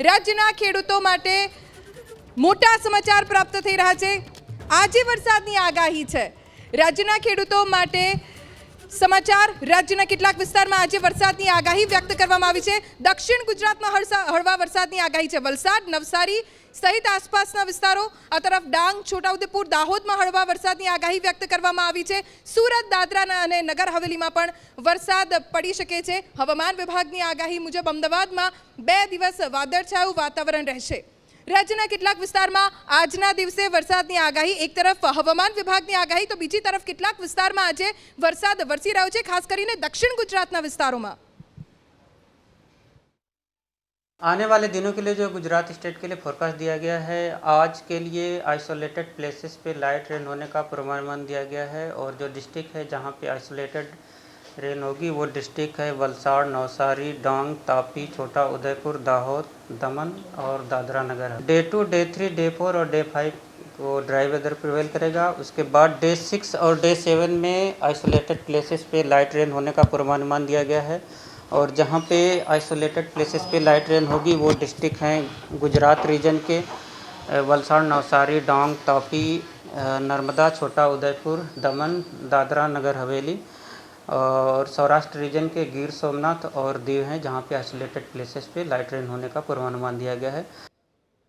રાજ્યના ખેડૂતો માટે મોટા સમાચાર પ્રાપ્ત થઈ રહ્યા છે. આજે વરસાદની આગાહી છે. રાજ્યના ખેડૂતો માટે સમાચાર, રાજ્યના કેટલાક વિસ્તારમાં આજે વરસાદની આગાહી વ્યક્ત કરવામાં આવી છે. દક્ષિણ ગુજરાતમાં હળવા વરસાદની આગાહી છે. વલસાડ, નવસારી સહિત આસપાસના વિસ્તારો આ તરફ ડાંગ, છોટાઉદેપુર, દાહોદમાં હળવા વરસાદની આગાહી વ્યક્ત કરવામાં આવી છે. સુરત દાદરા અને નગર હવેલીમાં પણ વરસાદ પડી શકે છે. હવામાન વિભાગની આગાહી મુજબ અમદાવાદમાં બે દિવસ વાદળછાયું વાતાવરણ રહેશે. રાજ્યના કેટલાક વિસ્તારમાં આજના દિવસે વરસાદની આગાહી એક તરફ હવામાન વિભાગની આગાહી તો બીજી તરફ કેટલાક વિસ્તારમાં આજે વરસાદ વરસી રહ્યો છે ખાસ કરીને દક્ષિણ ગુજરાતના વિસ્તારોમાં आने वाले दिनों के लिए जो गुजरात स्टेट के लिए फोरकास्ट दिया गया है आज के लिए आइसोलेटेड प्लेसेस पे लाइट रेन होने का पूर्वानुमान दिया गया है और जो डिस्ट्रिक्ट है जहाँ पे आइसोलेटेड रेन होगी। वो डिस्ट्रिक्ट है वलसाड़, नवसारी, डांग, तापी, छोटा उदयपुर, दाहोद, दमन और Dadra Nagar day two, day three, day four और डे फाइव को ड्राई वेदर प्रिवेल करेगा। उसके बाद डे सिक्स और डे सेवन में आइसोलेटेड प्लेसेस पे लाइट रेन होने का पूर्वानुमान दिया गया है और जहाँ पे आइसोलेटेड प्लेसेस पे लाइट रेन होगी, वो डिस्ट्रिक्ट हैं गुजरात रीजन के वलसाड़, नवसारी, डांग, तापी नर्मदा, छोटा उदयपुर, दमन, दादरा, नगर हवेली। और सौराष्ट्र रीजन के गिर सोमनाथ और दीव हैं जहाँ पे आइसोलेटेड प्लेसेस पे लाइट रेन होने का पूर्वानुमान दिया गया है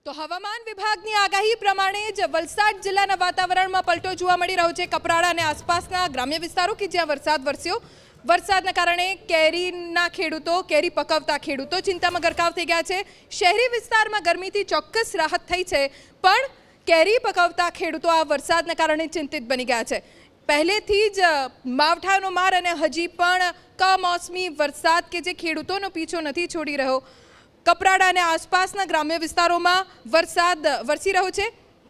તો હવામાન વિભાગની આગાહી પ્રમાણે જ વલસાડ જિલ્લાના વાતાવરણમાં પલટો જોવા મળી રહ્યો છે કપરાડા અને આસપાસના ગ્રામ્ય વિસ્તારો કે જ્યાં વરસાદ વરસ્યો વરસાદના કારણે કેરીના ખેડૂતો કેરી પકવતા ખેડૂતો ચિંતામાં ગરકાવ થઈ ગયા છે શહેરી વિસ્તારમાં ગરમીથી ચોક્કસ રાહત થઈ છે પણ કેરી પકવતા ખેડૂતો આ વરસાદના કારણે ચિંતિત બની ગયા છે પહેલેથી જ માવઠાનો માર અને હજી પણ કમોસમી વરસાદ કે જે ખેડૂતોનો પીછો નથી છોડી રહ્યો. કપરાડા અને આસપાસના ગ્રામ્ય વિસ્તારોમાં વરસાદ વરસી રહ્યો છે.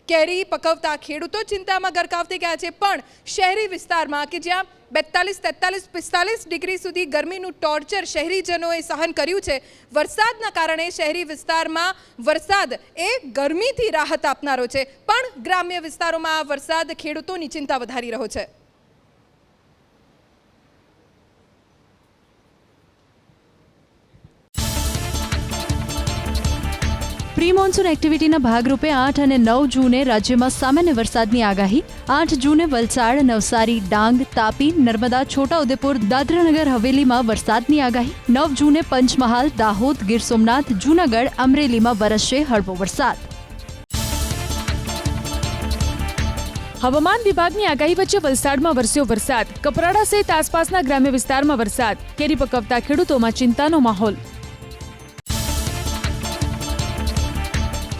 કેરી પકવતા ખેડૂતો ચિંતામાં ગરકાવ થઈ ગયા છે. પણ શહેરી વિસ્તારમાં કે જ્યાં બેતાલીસ, તેતાલીસ, પિસ્તાલીસ ડિગ્રી સુધી ગરમીનું ટોર્ચર શહેરીજનોએ સહન કર્યું છે, વરસાદના કારણે શહેરી વિસ્તારમાં વરસાદ એ ગરમીથી રાહત આપનારો છે. પણ ગ્રામ્ય વિસ્તારોમાં આ વરસાદ ખેડૂતોની ચિંતા વધારી રહ્યો છે. પ્રી મોન્સૂન એક્ટિવિટીના ભાગરૂપે આઠ અને નવ જૂને રાજ્યમાં સામાન્ય વરસાદની આગાહી. આઠ જૂને વલસાડ, નવસારી, ડાંગ, તાપી, નર્મદા, છોટાઉદેપુર, દાદરાનગર, હવેલીમાં વરસાદની આગાહી. નવ જૂને પંચમહાલ, દાહોદ, ગીર સોમનાથ, જૂનાગઢ, અમરેલીમાં વરસશે હળવો વરસાદ. હવામાન વિભાગની આગાહી વચ્ચે વલસાડમાં વરસ્યો વરસાદ. કપરાડા સહિત આસપાસના ગ્રામ્ય વિસ્તારમાં વરસાદ. કેરી પકવતા ખેડૂતોમાં ચિંતાનો માહોલ.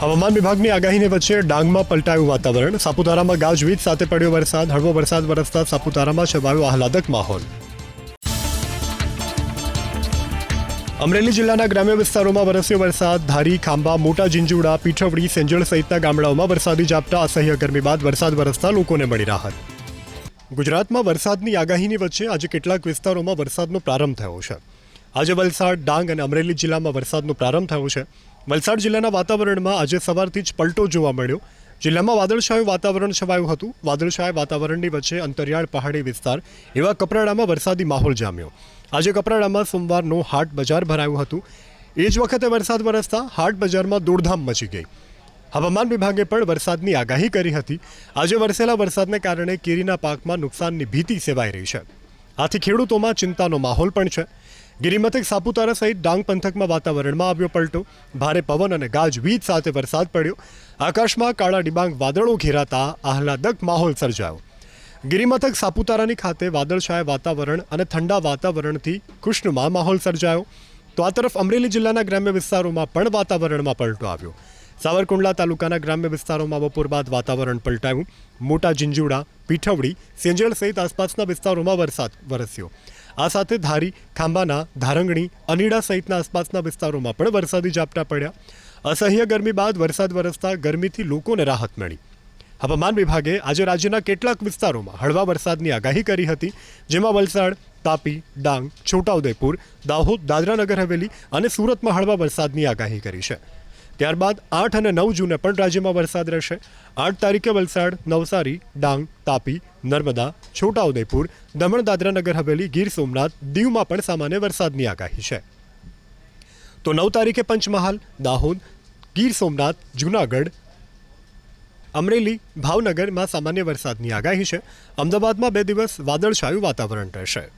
હવામાન વિભાગની આગાહીને વચ્ચે ડાંગમાં પલટાયું વાતાવરણ. સાપુતારામાં ગાજવીજ સાથે પડ્યો વરસાદ. હળવો વરસાદ વરસતા સાપુતારામાં છવાયો આહલાદક માહોલ. અમરેલી જિલ્લાના ગ્રામ્ય વિસ્તારોમાં વરસ્યો વરસાદ. ધારી, ખાંભા, મોટા જીંજુડા પીઠવડી, સેંજળ સહિતના ગામડાઓમાં વરસાદી ઝાપટા, અસહ્ય ગરમી બાદ વરસાદ વરસતા લોકોને મળી રાહત. ગુજરાતમાં વરસાદની આગાહીની વચ્ચે આજે કેટલાક વિસ્તારોમાં વરસાદનો પ્રારંભ થયો છે. આજે વલસાડ, ડાંગ અને અમરેલી જિલ્લામાં વરસાદનો પ્રારંભ થયો છે. વલસાડ જિલ્લાના વાતાવરણમાં આજે સવારથી જ પલટો જોવા મળ્યો. જિલ્લામાં વાદળછાયું વાતાવરણ છવાયું હતું. વાદળછાયા વાતાવરણની વચ્ચે અંતરિયાળ પહાડી વિસ્તાર એવા કપરાડામાં વરસાદી માહોલ જામ્યો. આજે કપરાડામાં સોમવારનો હાટ બજાર ભરાયું હતું. એ જ વખતે વરસાદ વરસતા હાટ બજારમાં દોડધામ મચી ગઈ. હવામાન વિભાગે પણ વરસાદની આગાહી કરી હતી. આજે વરસેલા વરસાદને કારણે કેરીના પાકમાં નુકસાનની ભીતિ સેવાઈ રહી છે. આથી ખેડૂતોમાં ચિંતાનો માહોલ પણ છે. ગિરિમથક સાપુતારા સહિત ડાંગ પંથકમાં વાતાવરણમાં આવ્યો પલટો. ભારે પવન અને ગાજવીજ સાથે વરસાદ પડ્યો. આકાશમાં કાળા ડિબાંગ વાદળો ઘેરાતા આહલાદક માહોલ સર્જાયો. ગિરિમથક સાપુતારાની ખાતે વાદળછાયા વાતાવરણ અને ઠંડા વાતાવરણથી ખુશનુમા માહોલ સર્જાયો. તો આ તરફ અમરેલી જિલ્લાના ગ્રામ્ય વિસ્તારોમાં પણ વાતાવરણમાં પલટો આવ્યો. સાવરકુંડલા તાલુકાના ગ્રામ્ય વિસ્તારોમાં બપોર બાદ વાતાવરણ પલટાયું. મોટા જિંજુડા પીઠવડી સેંજળ સહિત આસપાસના વિસ્તારોમાં વરસાદ વરસ્યો. આ સાથે ધારી ખાંભાના ધારંગણી, અનીડા સહિતના આસપાસના વિસ્તારોમાં પણ વરસાદી ઝાપટા પડ્યા. અસહ્ય ગરમી બાદ વરસાદ વરસતા ગરમીથી લોકોને રાહત મળી. હવામાન વિભાગે આજે રાજ્યના કેટલાક વિસ્તારોમાં હળવા વરસાદની આગાહી કરી હતી, જેમાં વલસાડ, તાપી, ડાંગ, છોટાઉદેપુર, દાહોદ, દાદરાનગર, હવેલી અને સુરતમાં હળવા વરસાદની આગાહી કરી છે. ત્યારબાદ આઠ અને નવ જૂને પણ રાજ્યમાં વરસાદ રહેશે. આઠ તારીખે વલસાડ, નવસારી, ડાંગ, તાપી નર્મદા, છોટાઉદેપુર, દમણ દાદરા નગર હવેલી, ગીર સોમનાથ, દીવમાં પણ સામાન્ય વરસાદની આગાહી છે. તો નવ તારીખે પંચમહાલ, દાહોદ, ગીર સોમનાથ, જૂનાગઢ, અમરેલી, ભાવનગરમાં સામાન્ય વરસાદની આગાહી છે. અમદાવાદમાં બે દિવસ વાદળછાયું વાતાવરણ રહેશે.